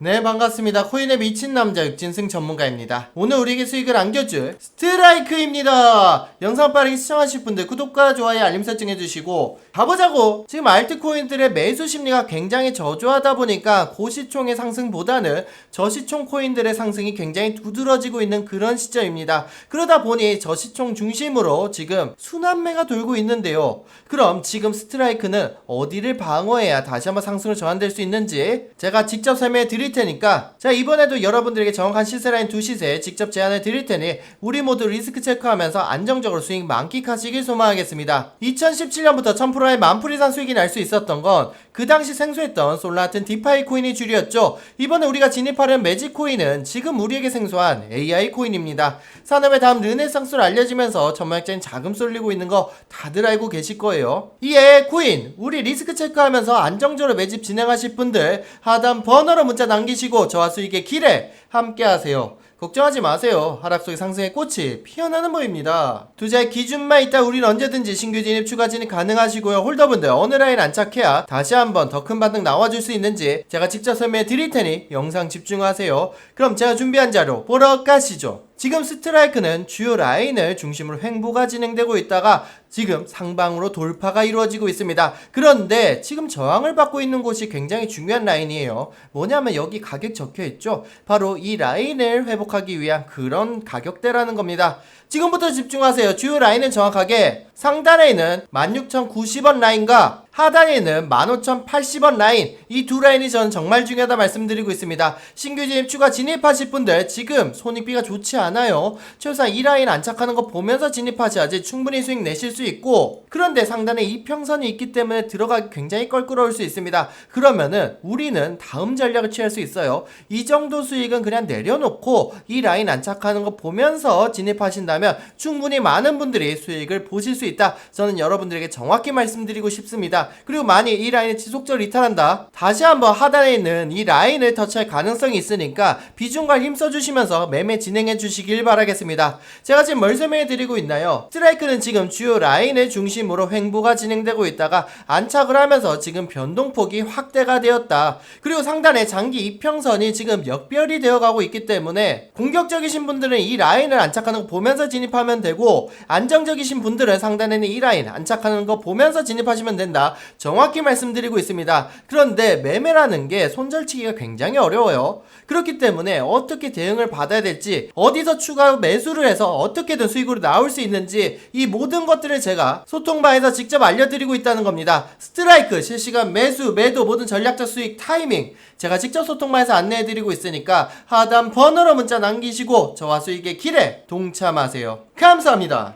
네 반갑습니다. 코인에 미친 남자 육진승 전문가입니다. 오늘 우리에게 수익을 안겨줄 스트라이크입니다. 영상 빠르게 시청하실 분들 구독과 좋아요 알림 설정 해주시고 가보자고! 지금 알트코인들의 매수 심리가 굉장히 저조하다 보니까 고시총의 상승보다는 저시총 코인들의 상승이 굉장히 두드러지고 있는 그런 시점입니다. 그러다 보니 저시총 중심으로 지금 순환매가 돌고 있는데요. 그럼 지금 스트라이크는 어디를 방어해야 다시 한번 상승을 전환될 수 있는지 제가 직접 설명해 드릴 테니까. 자 이번에도 여러분들에게 정확한 시세 라인 두 시세 직접 제안해 드릴 테니 우리 모두 리스크 체크하면서 안정적으로 수익 만끽하시길 소망하겠습니다. 2017년부터 1000%의 만풀이산 수익이 날 수 있었던 건 그 당시 생소했던 솔라 같은 디파이 코인이 줄이었죠 이번에 우리가 진입하려는 매직 코인은 지금 우리에게 생소한 AI 코인입니다 산업의 다음 르네상스로 알려지면서 전망적인 자금 쏠리고 있는 거 다들 알고 계실 거예요. 이 AI 코인 우리 리스크 체크하면서 안정적으로 매집 진행하실 분들 하단 번호로 문자 남기시고 저와 수익의 길에 함께 하세요. 걱정하지 마세요. 하락 속의 상승의 꽃이 피어나는 법입니다. 투자의 기준만 있다 우린 언제든지 신규 진입 추가 진입 가능하시고요. 홀더분들 어느 라인 안착해야 다시 한번 더 큰 반등 나와줄 수 있는지 제가 직접 설명해 드릴 테니 영상 집중하세요. 그럼 제가 준비한 자료 보러 가시죠. 지금 스트라이크는 주요 라인을 중심으로 횡보가 진행되고 있다가 지금 상방으로 돌파가 이루어지고 있습니다. 그런데 지금 저항을 받고 있는 곳이 굉장히 중요한 라인이에요. 뭐냐면 여기 가격 적혀 있죠. 바로 이 라인을 회복하기 위한 그런 가격대라는 겁니다. 지금부터 집중하세요. 주요 라인은 정확하게 상단에 있는 16,090원 라인과 하단에 있는 15,080원 라인 이 두 라인이 저는 정말 중요하다 말씀드리고 있습니다. 신규 진입 추가 진입하실 분들 지금 손익비가 좋지 않아요. 최소한 이 라인 안착하는 거 보면서 진입하셔야지 충분히 수익 내실 수 있고 그런데 상단에 이평선이 있기 때문에 들어가기 굉장히 껄끄러울 수 있습니다. 그러면은 우리는 다음 전략을 취할 수 있어요. 이 정도 수익은 그냥 내려놓고 이 라인 안착하는 거 보면서 진입하신다면 충분히 많은 분들이 수익을 보실 수 있다. 저는 여러분들에게 정확히 말씀드리고 싶습니다. 그리고 만약 이 라인이 지속적으로 이탈한다. 다시 한번 하단에 있는 이 라인을 터치할 가능성이 있으니까 비중과 힘 써 주시면서 매매 진행해 주시길 바라겠습니다. 제가 지금 뭘 설명해 드리고 있나요? 스트라이크는 지금 주요 라인을 중심으로 횡보가 진행되고 있다가 안착을 하면서 지금 변동폭이 확대가 되었다. 그리고 상단에 장기 이평선이 지금 역별이 되어 가고 있기 때문에 공격적이신 분들은 이 라인을 안착하는 거 보면서 진입하면 되고 안정적이신 분들은 상단에는 이 라인 안착하는 거 보면서 진입하시면 된 다. 정확히 말씀드리고 있습니다. 그런데 매매라는 게 손절치기가 굉장히 어려워요. 그렇기 때문에 어떻게 대응을 받아야 될지 어디서 추가 매수를 해서 어떻게든 수익으로 나올 수 있는지 이 모든 것들을 제가 소통방에서 직접 알려드리고 있다는 겁니다. 스트라이크 실시간 매수 매도 모든 전략적 수익 타이밍 제가 직접 소통방에서 안내해드리고 있으니까 하단 번호로 문자 남기시고 저와 수익의 길에 동참하세요. 감사합니다.